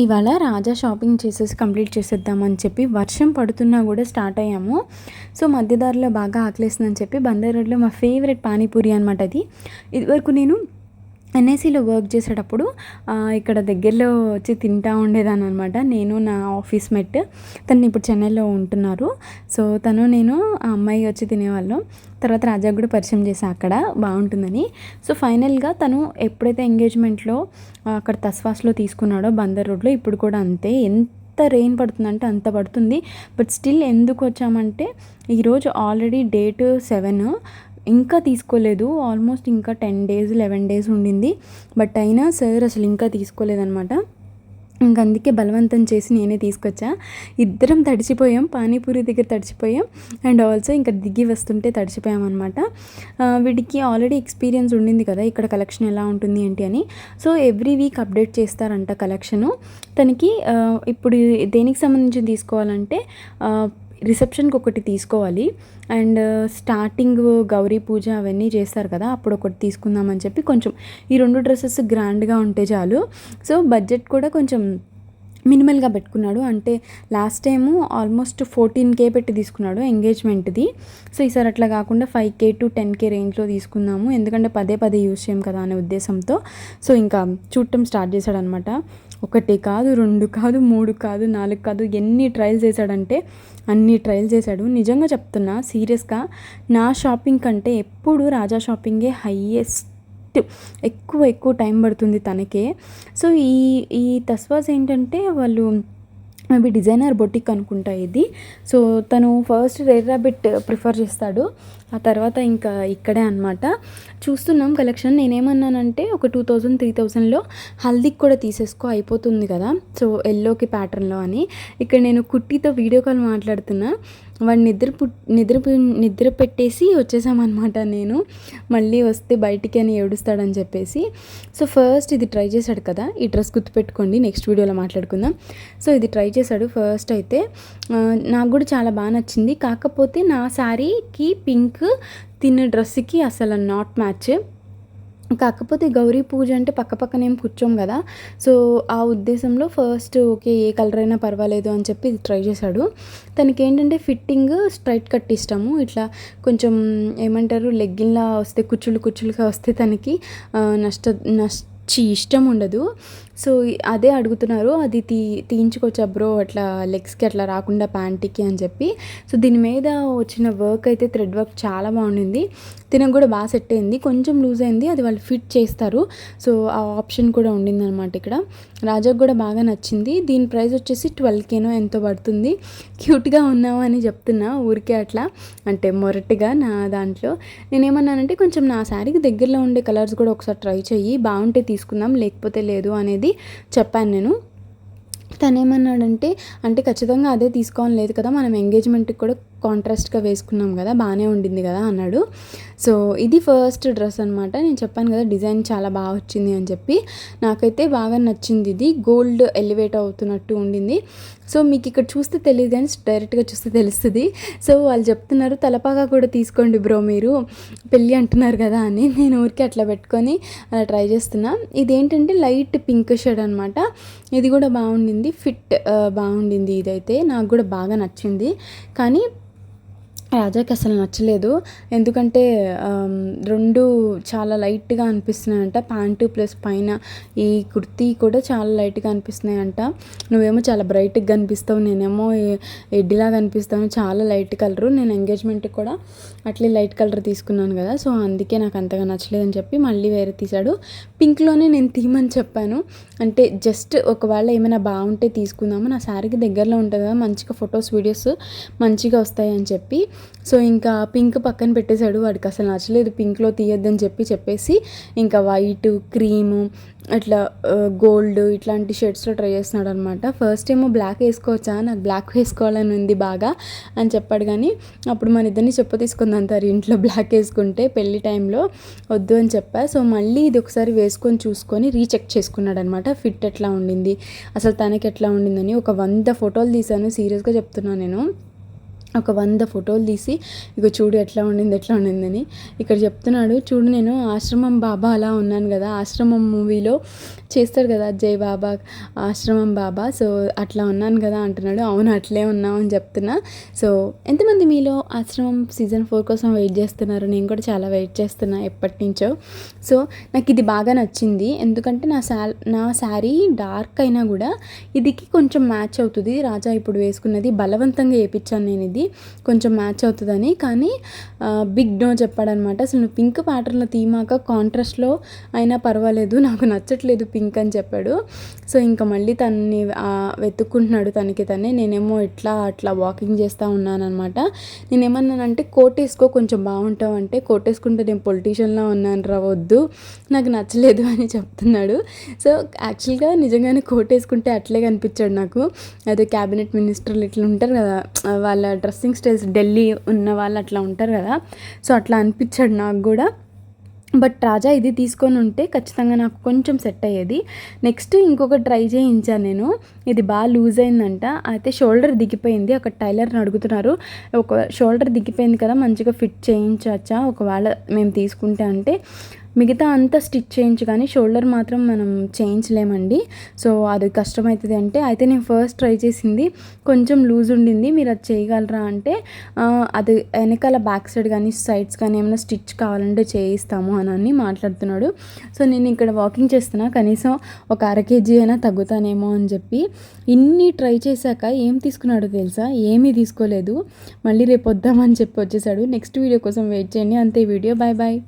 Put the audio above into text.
ఇవాళ రాజా షాపింగ్ చేసేసి కంప్లీట్ చేసేద్దామని చెప్పి వర్షం పడుతున్నా కూడా స్టార్ట్ అయ్యాము. సో మధ్యదారిలో బాగా ఆకలేస్తుందని చెప్పి బందర్ రోడ్లో మా ఫేవరెట్ పానీపూరి అనమాట అది. ఇదివరకు నేను ఎన్ఐసిలో వర్క్ చేసేటప్పుడు ఇక్కడ దగ్గరలో వచ్చి తింటా ఉండేదాన్ని అనమాట నేను నా ఆఫీస్ మెట్ తను ఇప్పుడు చెన్నైలో ఉంటున్నారు. సో తను నేను ఆ అమ్మాయి వచ్చి తినేవాళ్ళం. తర్వాత రాజా కూడా పరిచయం చేశా అక్కడ బాగుంటుందని. సో ఫైనల్గా తను ఎప్పుడైతే ఎంగేజ్మెంట్లో అక్కడ తస్వాస్లో తీసుకున్నాడో బందర్ రోడ్లో ఇప్పుడు కూడా అంతే. ఎంత రెయిన్ పడుతుందంటే అంత పడుతుంది. బట్ స్టిల్ ఎందుకు వచ్చామంటే ఈరోజు ఆల్రెడీ డేట్ సెవెన్. ఇంకా తీసుకోలేదు. ఆల్మోస్ట్ ఇంకా టెన్ డేస్ లెవెన్ డేస్ ఉండింది. బట్ అయినా సార్ అసలు ఇంకా తీసుకోలేదనమాట ఇంక అందుకే బలవంతం చేసి నేనే తీసుకొచ్చా. ఇద్దరం తడిచిపోయాం. పానీపూరి దగ్గర తడిచిపోయాం. అండ్ ఆల్సో ఇంకా దిగి వస్తుంటే తడిచిపోయాం అనమాట వీడికి ఆల్రెడీ ఎక్స్పీరియన్స్ ఉండింది కదా ఇక్కడ కలెక్షన్ ఎలా ఉంటుంది ఏంటి అని. సో ఎవ్రీ వీక్ అప్డేట్ చేస్తారంట కలెక్షను తనకి ఇప్పుడు దేనికి సంబంధించి తీసుకోవాలంటే రిసెప్షన్కి ఒకటి తీసుకోవాలి. అండ్ స్టార్టింగ్ గౌరీ పూజ అవన్నీ చేస్తారు కదా అప్పుడు ఒకటి తీసుకుందామని చెప్పి కొంచెం ఈ రెండు డ్రెస్సెస్ గ్రాండ్గా ఉంటే చాలు. సో బడ్జెట్ కూడా కొంచెం మినిమల్గా పెట్టుకున్నాడు. అంటే last time almost fourteen K పెట్టి తీసుకున్నాడు ఎంగేజ్మెంట్ది. సో ఈసారి అట్లా కాకుండా five K to ten K రేంజ్లో తీసుకుందాము. ఎందుకంటే పదే పదే యూస్ చేయం కదా అనే ఉద్దేశంతో. సో ఇంకా చూడటం స్టార్ట్ చేశాడనమాట. ఒకటి కాదు రెండు కాదు మూడు కాదు నాలుగు కాదు ఎన్ని ట్రయల్స్ చేశాడంటే అన్ని ట్రయల్స్ చేశాడు. నిజంగా చెప్తున్నా సీరియస్గా నా షాపింగ్ కంటే ఎప్పుడు రాజా షాపింగే హైయెస్ట్ ఎక్కువ ఎక్కువ టైం పడుతుంది తనకే. సో ఈ ఈ తస్వాస్ ఏంటంటే వాళ్ళు మేబీ డిజైనర్ బొటిక్ అనుకుంటా ఇది. సో తను ఫస్ట్ రెడ్ ర్యాబిట్ ప్రిఫర్ చేస్తాడు. ఆ తర్వాత ఇంకా ఇక్కడే అనమాట చూస్తున్నాం కలెక్షన్. నేనేమన్నానంటే ఒక టూ థౌజండ్ త్రీ థౌజండ్లో హల్దీకి కూడా తీసేసుకో అయిపోతుంది కదా. సో ఎల్లోకి ప్యాటర్న్లో అని. ఇక్కడ నేను కుట్టితో వీడియో కాల్ మాట్లాడుతున్నా. వాడిని నిద్ర పు నిద్ర నిద్ర పెట్టేసి వచ్చేసామన్నమాట నేను. మళ్ళీ వస్తే బయటికి అని ఏడుస్తాడని చెప్పేసి. సో ఫస్ట్ ఇది ట్రై చేశాడు కదా ఈ డ్రెస్ గుర్తుపెట్టుకోండి నెక్స్ట్ వీడియోలో మాట్లాడుకుందాం. సో ఇది ట్రై చేశాడు ఫస్ట్ అయితే. నాకు కూడా చాలా బాగా నచ్చింది. కాకపోతే నా శారీకి పింక్ తిన్న డ్రెస్కి అసలు నాట్ మ్యాచ్. కాకపోతే గౌరీ పూజ అంటే పక్క పక్కన ఏం కూర్చోం కదా. సో ఆ ఉద్దేశంలో ఫస్ట్ ఓకే ఏ కలర్ అయినా పర్వాలేదు అని చెప్పి ట్రై చేశాడు. తనకి ఏంటంటే ఫిట్టింగ్ స్ట్రైట్ కట్ ఇష్టము. ఇట్లా కొంచెం ఏమంటారు లెగ్గిన్లా వస్తే కుచ్చులు కుచ్చులుగా వస్తే తనకి నష్ట నచ్చి ఇష్టం ఉండదు. సో అదే అడుగుతున్నారు అది తీ తీయించుకోవచ్చా బ్రో అట్లా లెగ్స్కి అట్లా రాకుండా ప్యాంటీకి అని చెప్పి. సో దీని మీద వచ్చిన వర్క్ అయితే థ్రెడ్ వర్క్ చాలా బాగుండింది. తినకు కూడా బాగా సెట్ అయింది. కొంచెం లూజ్ అయింది. అది వాళ్ళు ఫిట్ చేస్తారు. సో ఆ ఆప్షన్ కూడా ఉండింది అనమాట ఇక్కడ. రాజాకు కూడా బాగా నచ్చింది. దీని ప్రైస్ వచ్చేసి ట్వెల్వ్ కేనో ఎంతో పడుతుంది. క్యూట్గా ఉన్నావు అని చెప్తున్నా ఊరికే అట్లా. అంటే మొరటిగా నా దాంట్లో. నేనేమన్నానంటే కొంచెం నా శారీకి దగ్గరలో ఉండే కలర్స్ కూడా ఒకసారి ట్రై చెయ్యి. బాగుంటే తీసుకుందాం లేకపోతే లేదు అనేది చెప్పాను నేను. తను ఏమన్నాడంటే అంటే ఖచ్చితంగా అదే తీసుకోవాలని లేదు కదా మనం ఎంగేజ్మెంట్కి కూడా కాంట్రాస్ట్గా వేసుకున్నాం కదా బాగానే ఉండింది కదా అన్నాడు. సో ఇది ఫస్ట్ డ్రెస్ అనమాట నేను చెప్పాను కదా డిజైన్ చాలా బాగా వచ్చింది అని చెప్పి. నాకైతే బాగా నచ్చింది ఇది. గోల్డ్ ఎలివేట్ అవుతున్నట్టు ఉండింది. సో మీకు ఇక్కడ చూస్తే తెలియదు కానీ డైరెక్ట్గా చూస్తే తెలుస్తుంది. సో వాళ్ళు చెప్తున్నారు తలపాగా కూడా తీసుకోండి బ్రో మీరు. పెళ్ళి అంటున్నారు కదా అని. నేను ఊరికే అట్లా పెట్టుకొని అలా ట్రై చేస్తున్నా. ఇదేంటంటే లైట్ పింక్ షేడ్ అనమాట ఇది కూడా బాగుండింది. ఫిట్ బాగుండింది ఇదైతే. నాకు కూడా బాగా నచ్చింది. కానీ రాజాకి అసలు నచ్చలేదు. ఎందుకంటే రెండు చాలా లైట్గా అనిపిస్తున్నాయంట. ప్యాంటు ప్లస్ పైన ఈ కుర్తీ కూడా చాలా లైట్గా అనిపిస్తున్నాయంట. నువ్వేమో చాలా బ్రైట్గా కనిపిస్తావు. నేనేమో ఎడ్డిలా ఎడ్డిలాగా అనిపిస్తాను. చాలా లైట్ కలరు. నేను ఎంగేజ్మెంట్కి కూడా అట్లే లైట్ కలర్ తీసుకున్నాను కదా. సో అందుకే నాకు అంతగా నచ్చలేదని చెప్పి మళ్ళీ వేరే తీశాడు. పింక్లోనే నేను తీయమని చెప్పాను. అంటే జస్ట్ ఒకవేళ ఏమైనా బాగుంటే తీసుకుందాము. నా శారీకి దగ్గరలో ఉంటుంది కదా. మంచిగా ఫొటోస్ వీడియోస్ మంచిగా వస్తాయి అని చెప్పి సో ఇంకా పింక్ పక్కన పెట్టేశాడు. వాడికి అసలు నచ్చలేదు. పింక్లో తీయొద్దని చెప్పి చెప్పేసి ఇంకా వైట్ క్రీము అట్లా గోల్డ్ ఇట్లాంటి షర్ట్స్లో ట్రై చేస్తున్నాడు అనమాట ఫస్ట్ ఏమో బ్లాక్ వేసుకోవచ్చా? నాకు బ్లాక్ వేసుకోవాలని ఉంది బాగా అని చెప్పాడు కానీ అప్పుడు మన ఇద్దరిని చెప్ప తీసుకుంది అంటారు ఇంట్లో బ్లాక్ వేసుకుంటే పెళ్ళి టైంలో వద్దు అని చెప్పా. సో మళ్ళీ ఇది ఒకసారి వేసుకొని చూసుకొని రీచెక్ చేసుకున్నాడు అనమాట ఫిట్ ఎట్లా ఉండింది? అసలు తనకి ఎట్లా ఉండిందని ఒక వంద ఫోటోలు తీశాను. సీరియస్గా చెప్తున్నాను నేను. ఒక వంద ఫోటోలు తీసి ఇక చూడు ఎట్లా ఉండింది ఎట్లా ఉండిందని. ఇక్కడ చెప్తున్నాడు చూడు నేను ఆశ్రమం బాబా అలా ఉన్నాను కదా ఆశ్రమం మూవీలో చేస్తారు కదా జై బాబా ఆశ్రమం బాబా సో అట్లా ఉన్నాను కదా అంటున్నాడు అవును అట్లే ఉన్నావు అని చెప్తున్నా. సో ఎంతమంది మీలో ఆశ్రమం సీజన్ ఫోర్ కోసం వెయిట్ చేస్తున్నారు? నేను కూడా చాలా వెయిట్ చేస్తున్నా ఎప్పటి నుంచో సో నాకు ఇది బాగా నచ్చింది ఎందుకంటే నా శా నా శారీ డార్క్ అయినా కూడా ఇదికి కొంచెం మ్యాచ్ అవుతుంది. రాజా ఇప్పుడు వేసుకున్నది బలవంతంగా వేయించాను నేను ఇది. ఇది కొంచెం మ్యాచ్ అవుతుందని. కానీ బిగ్ నో చెప్పాడనమాట. అసలు నువ్వు పింక్ ప్యాటర్న్లో తీమాక కాంట్రాస్ట్లో అయినా పర్వాలేదు నాకు నచ్చట్లేదు పింక్ అని చెప్పాడు. సో ఇంకా మళ్ళీ తనని వెతుక్కుంటున్నాడు తనకి తనే. నేనేమో ఇట్లా అట్లా వాకింగ్ చేస్తూ ఉన్నానమాట నేనేమన్నానంటే కోట్ వేసుకో కొంచెం బాగుంటావు అంటే కోట్ వేసుకుంటే నేను పొలిటీషియన్లా ఉన్నాను రా వద్దు నాకు నచ్చలేదు అని చెప్తున్నాడు. సో యాక్చువల్గా నిజంగానే కోట్ వేసుకుంటే అట్లే కనిపించాడు నాకు. అదే క్యాబినెట్ మినిస్టర్లు ఇట్లా ఉంటారు కదా వాళ్ళ డ్రెస్సింగ్ స్టైల్స్ ఢిల్లీ ఉన్న వాళ్ళు అట్లా ఉంటారు కదా. సో అట్లా అనిపించాడు నాకు కూడా. బట్ రాజా ఇది తీసుకొని ఉంటే ఖచ్చితంగా నాకు కొంచెం సెట్ అయ్యేది. నెక్స్ట్ ఇంకొక ట్రై చేయించాను నేను. ఇది బాగా లూజ్ అయిందంట. అయితే షోల్డర్ దిగిపోయింది. ఒక టైలర్ని అడుగుతున్నారు. ఒక షోల్డర్ దిగిపోయింది కదా మంచిగా ఫిట్ చేయించవచ్చా ఒకవేళ మేము తీసుకుంటే అంటే. మిగతా అంతా స్టిచ్ చేయించు కానీ షోల్డర్ మాత్రం మనం చేయించలేమండి. సో అది కష్టమవుతుంది అంటే అయితే నేను ఫస్ట్ ట్రై చేసింది కొంచెం లూజ్ ఉండింది. మీరు అది చేయగలరా అంటే అది వెనకాల బ్యాక్ సైడ్ కానీ సైడ్స్ కానీ ఏమైనా స్టిచ్ కావాలంటే చేయిస్తాము అని అని మాట్లాడుతున్నాడు. సో నేను ఇక్కడ వాకింగ్ చేస్తున్నా కనీసం ఒక అర కేజీ అయినా తగ్గుతానేమో అని చెప్పి. ఇన్ని ట్రై చేశాక ఏం తీసుకున్నాడో తెలుసా? ఏమీ తీసుకోలేదు. మళ్ళీ రేపు వద్దామని చెప్పి వచ్చేసాడు. నెక్స్ట్ వీడియో కోసం వెయిట్ చేయండి. అంతే వీడియో. Bye bye.